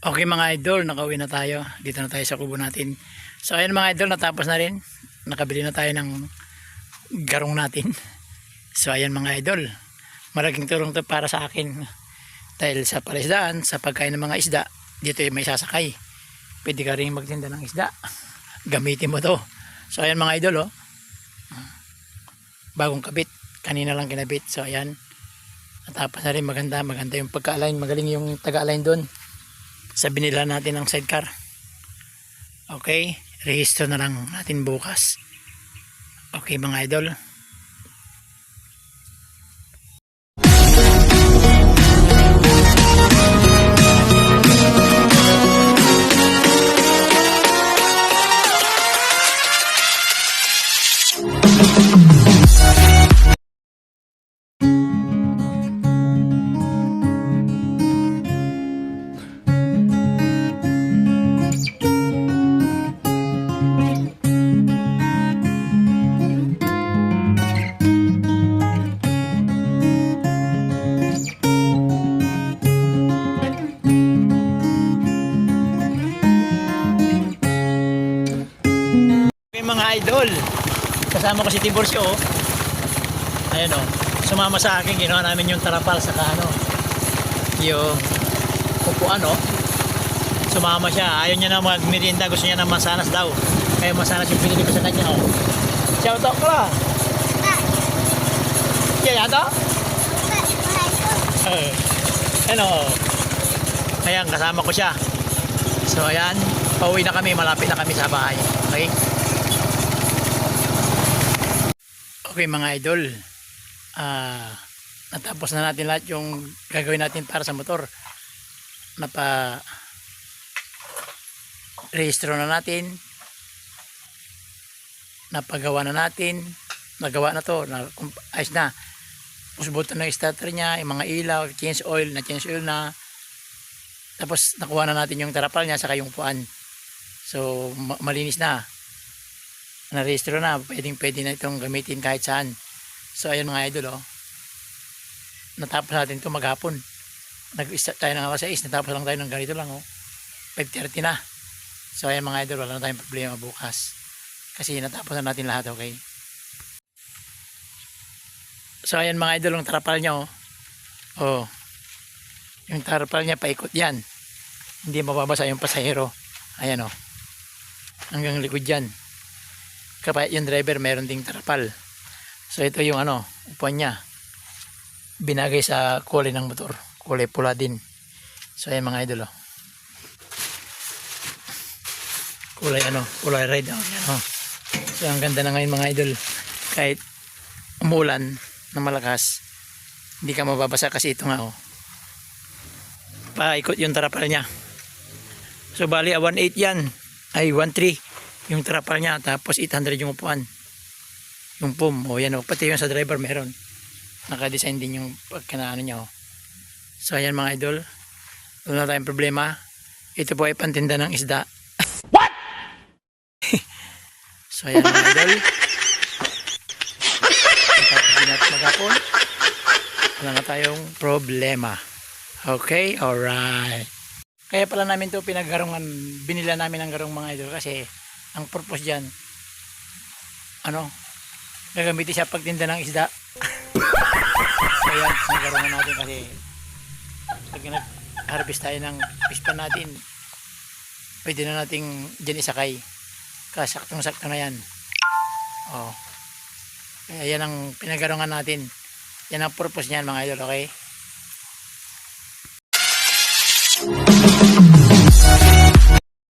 Okay mga idol, nakauwi na tayo. Dito na tayo sa kubo natin. So ayan mga idol, natapos na rin. Nakabili na tayo ng garong natin. So ayan mga idol, malaking tulong to para sa akin. Dahil sa palisdaan, sa pagkain ng mga isda, dito ay may sasakay. Pwede ka rin magtinda ng isda. Gamitin mo to. So ayan mga idol, oh. Bagong kabit. Kanina lang kinabit. So ayan. Natapos na rin maganda. Maganda yung pagka-align. Magaling yung taga-align doon sa binila natin ng sidecar. Okay, rehistro na lang natin bukas. Okay mga idol. Mga idol. Kasama ko si Tiborcio. Oh. Ayan oh. Sumama sa akin, ginawa namin yung tarapal sa ano. Yung upuan oh. Sumama siya. Ayaw niya na magmerienda. Gusto niya na masanas daw. Kaya masanas yung pinili ko sa kanya oh. Shout out ko lang. Kaya yato? Eh. Ano? Ayan, kasama ko siya. So ayan, pauwi na kami, malapit na kami sa bahay. Okay? Okay mga idol. Ah, natapos na natin lahat yung gagawin natin para sa motor. Napa rehistro na natin. Napagawa na natin. Nagawa na to, na, ayos na. Pusbuto na yung starter niya, yung mga ilaw, change oil, na change oil na. Tapos nakuha na natin yung tarapal niya saka yung puan. So ma- malinis na. Na-rehistro na. Pwedeng pwede na itong gamitin kahit saan. So ayun mga idol oh. Natapos natin ito maghapon. Nag-start tayo ng alas 6. Natapos lang tayo ng ganito lang oh. 5.30 na. So ayun mga idol. Wala na tayong problema bukas. Kasi natapos na natin lahat okay. So ayan mga idol ang tarapal niya oh. Oh. Yung tarpal niya paikot yan. Hindi mababasa yung pasahero. Ayan o. Hanggang likod yan. Kapag yung driver meron ding tarpal. So ito yung ano, upuan niya. Binagay sa kulay ng motor. Kulay pula din. So ayan mga idol o. Kulay ano, kulay red o. Ayan o. So ang ganda na ngayon mga idol. Kahit umulan na malakas, hindi ka mababasa kasi ito nga o paikot yung trapal niya. So bali ah, 1.8 yan. Ay 1.3 yung trapal niya. Tapos 800 yung upuan. Yung pum. O yan o. Pati yung sa driver meron. Naka-design din yung pagkanaano niya o. So ayan mga idol. Wala tayong problema. Ito po ay pantinda ng isda. What? so ayan mga idol. Tapos din natin magapon. Wala na tayong problema. Okay, alright. Kaya pala namin to pinaggarungan, binila namin ng garong mga idol kasi ang purpose dyan, ano, gagamitin siya pagtinda ng isda. Kaya nagarungan natin kasi pag nag-harvest tayo ng pispa natin, pwede na nating dyan isakay. Kasaktong-sakto na yan. Oh. Kaya yan ang pinaggarungan natin. Yan ang purpose niyan mga idol, okay?